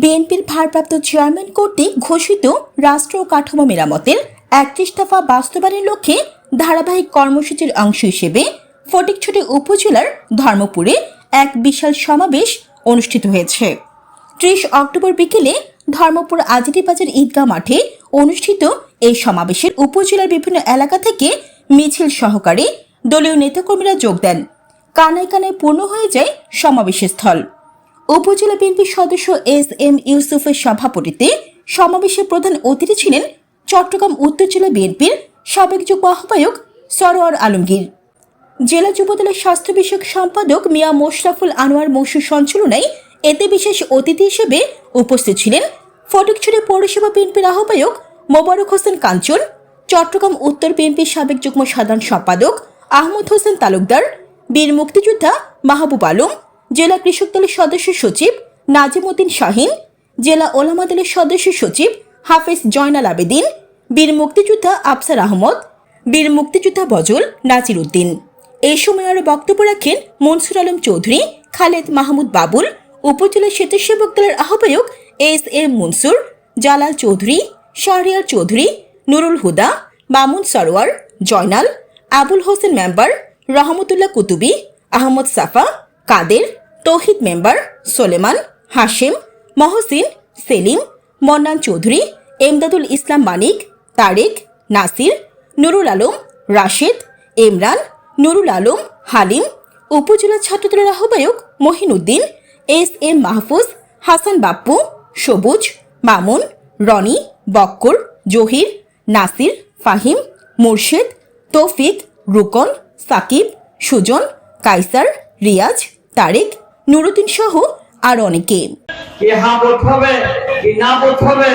বিএনপির ভারপ্রাপ্ত চেয়ারম্যান কর্তৃক ঘোষিত রাষ্ট্র কাঠামো মেরামতের একত্রিশ দফা বাস্তবায়নের লক্ষ্যে ধারাবাহিক কর্মসূচির অংশ হিসেবে ফটিকছড়ি উপজেলার ধর্মপুরে এক বিশাল সমাবেশ অনুষ্ঠিত হয়েছে। ত্রিশ অক্টোবর বিকেলে ধর্মপুর আজিটি বাজার ঈদগাহ মাঠে অনুষ্ঠিত এই সমাবেশের উপজেলার বিভিন্ন এলাকা থেকে মিছিল সহকারে দলীয় নেতাকর্মীরা যোগ দেন। কানায় কানায় পূর্ণ হয়ে যায় সমাবেশের স্থল। উপজেলা বিএনপির সদস্য এস এম ইউসুফের সভাপতিত্বে সমাবেশে প্রধান অতিথি ছিলেন চট্টগ্রাম উত্তর জেলা বিএনপির সাবেক যুগ্ম আহ্বায়ক সরোয়ার আলমগীর। জেলা যুবদলের স্বাস্থ্য বিষয়ক সম্পাদক মিয়া মোশরাফুল আনোয়ার মসুর সঞ্চালনায় এতে বিশেষ অতিথি হিসেবে উপস্থিত ছিলেন ফটিকছড়ি পৌরসভা বিএনপির আহ্বায়ক মোবারক হোসেন কাঞ্চন, চট্টগ্রাম উত্তর বিএনপির সাবেক যুগ্ম সাধারণ সম্পাদক আহমদ হোসেন তালুকদার, বীর মুক্তিযোদ্ধা মাহবুব আলম জেলা কৃষক দলের সদস্য সচিব নাজিমউদ্দিন শাহিন, জেলা ওলামা দলের সদস্য সচিব হাফেজ জয়নাল আবেদিন, বীর মুক্তিযোদ্ধা আফসার আহমদ, বীর মুক্তিযোদ্ধা বজল নাজির উদ্দিন। এই সময় আরও বক্তব্য রাখেন মনসুর আলম চৌধুরী, খালেদ মাহমুদ বাবুল, উপজেলা স্বেচ্ছাসেবক দলের আহ্বায়ক S M Mansur, Jalal Chowdhury, Shahriar Chowdhury, Nurul Huda, Mamun Sarowar Joynal, Abul Hossain member, Rahmatullah Kutubi, Ahmad Safa, Kader Tauhid member Soleman, Hashem, Mohsin, Selim, Mannan Chowdhury, Emdadul Islam Manik, Tarek, Nasir, Nurul Alam, Rashed, Imran, Nurul Alam, Halim, উপজেলা ছাত্রদলের আহ্বায়ক Mohinuddin, S M Mahfuz, Hasan Bappu, Sabuj, Mamun, Roni, Bakkar, Zahir, Nasir, Fahim, Murshed, তৌফিক, রুকন, সাকিব, সুজন কাইসার রিয়াজ, তারেক নুরুদ্দিন সহ আরও অনেকে। হা হবে, কি না হবে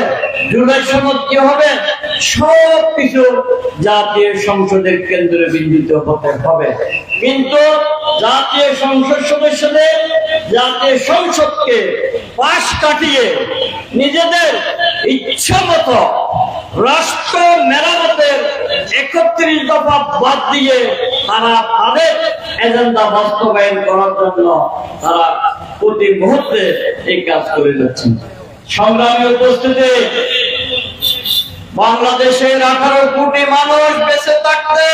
কি হবে, সব কিছু জাতীয় সংসদের কেন্দ্রে হতে হবে। কিন্তু জাতীয় সংসদ সদস্যদের জাতীয় সংসদকে পাশ কাটিয়ে নিজেদের ইচ্ছা মতো রাষ্ট্র মেরামতের একত্রিশ দফা বাদ দিয়ে তারা তাদের এজেন্ডা বাস্তবায়ন করার জন্য তারা প্রতি মুহূর্তে এই কাজ করে যাচ্ছেন। সংগ্রামী উপস্থিতি, বাংলাদেশের আঠারো কোটি মানুষ বেঁচে থাকতে,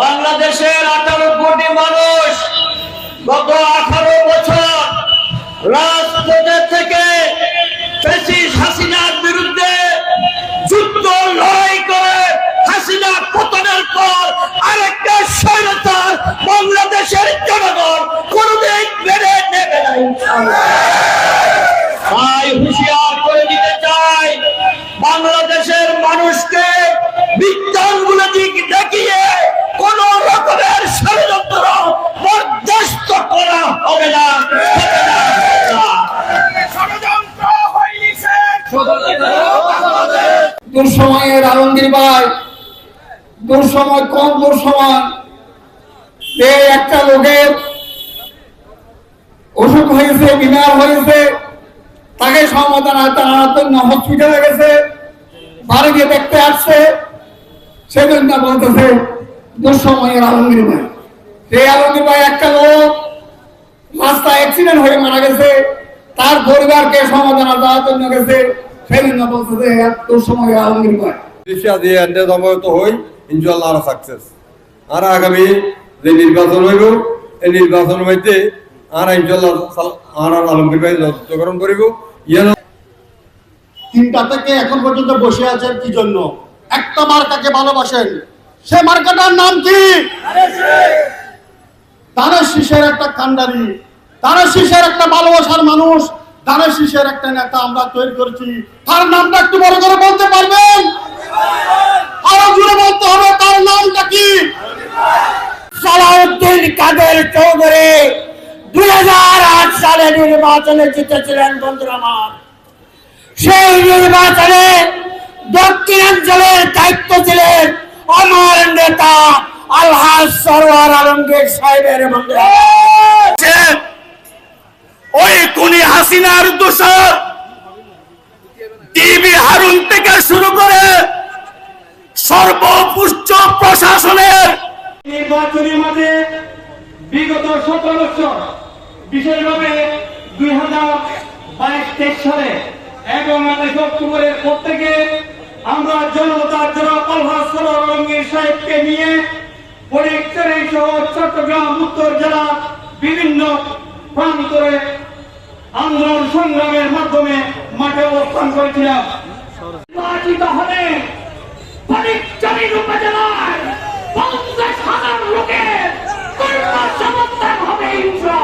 বাংলাদেশের আঠারো কোটি মানুষ গত আঠারো বছর রাজপথে থেকে ফেসিস হাসিনার বিরুদ্ধে যুদ্ধ লড়াই করে হাসিনা পতনের পর বাংলাদেশের জনগণ কোনদিন মেনে নেবে না ইনশাআল্লাহ। তাই হুঁশিয়ার করে দিতে চাই বাংলাদেশের মানুষকে বিজ্ঞানগুলো দিক দেখিয়ে কোন রকমের ষড়যন্ত্র বরদাস্ত করা হবে না হবে। দুঃসময়ের আলমগীর ভাই দুঃসময় কম দুঃসময় একটা লোকের অসুখ হয়েছে, বিমার হয়েছে, তাকে সমাধান জন্য হসপিটালে গেছে, বাড়ি গিয়ে দেখতে আসছে, সেজন্য বলতেছে, দুঃসময়ের আলমগীর ভাই সেই আলমগীর ভাই একটা লোক রাস্তা অ্যাক্সিডেন্ট হয়ে মারা গেছে, তার পরিবারকে সমাধান দেওয়ার জন্য গেছে সেই জন্য বলতেছে দুঃসময়ের আলমগীর ভাই দিয়ে জমায়েত হই, ইনশাআল্লাহ আর সাকসেস আর আগামী যে নির্বাচন হইব এই নির্বাচন হইতে আর ইনশাআল্লাহ আর আর আলমগীর ভাই যুক্তকরণ করিব। ইয়ান তিনটা থেকে এখন পর্যন্ত বসে আছেন কি জন্য? একটা মার্কাকে ভালোবাসেন। সে মার্কাটার নাম কি? দানের শীষের একটা কান্ডারি। দানের শীষের একটা ভালোবাসার মানুষ। দানের শীষের একটা নেতা আমরা তৈরি করেছি। তার নামটা একটু বড় করে বলতে পারবেন আরও জুড়ে বলতে হবে তার নামটা কি সালাউদ্দিন কাদের চৌধুরী দুই হাজার আট সালে নির্বাচনে জিতেছিলেন বন্ধুরা আমার। সেই নির্বাচনে দক্ষিণাঞ্চলের দায়িত্ব ছিলেন আমার নেতা আলহাজ আলমগীর সাহেবের বন্ধুরা। ওই কুনি হাসিনার দোষর টিভি হারুন থেকে শুরু করে সর্বপুষ্ট প্রশাসনের নির্বাচনী মাঠে বিগত সতেরো বছর বিশেষভাবে দুই হাজার বাইশ তেইশ সালে এবং আঠাশ অক্টোবরের পর থেকে আমরা জনতার সরোয়ার সাহেবকে নিয়ে চট্টগ্রাম, উত্তর জেলা, বিভিন্ন প্রান্তরে আন্দোলন সংগ্রামের মাধ্যমে মাঠে অবস্থান করেছিলাম। নির্বাচিত হলে উপজেলায় পঞ্চাশ হাজার লোকের হবে ইনশাআল্লাহ।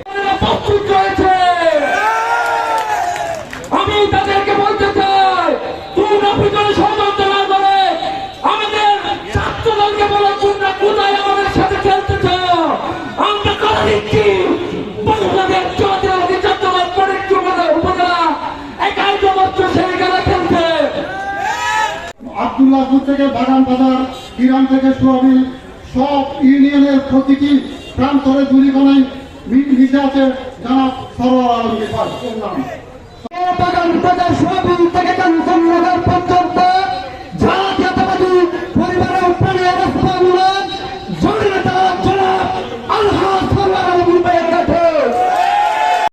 প্রস্তুত রয়েছে। আমি তাদেরকে বলতে চাই, তোমরা পিছনে ষড়যন্ত্র না করে আমাদের ছাত্র দলকে তোমরা কোথায় আমাদের সাথে খেলতে চাও? আমরা কথা দিচ্ছি। থেকে বাগান বাজার গ্রাম থেকে সব ইউনিয়নের প্রতিটি প্রান্তরে দুরিকোনায় মিশে আছে জানাব সরোয়ার আলমকে বাগান বাজার সোয়াবিন থেকে কাঞ্চননগর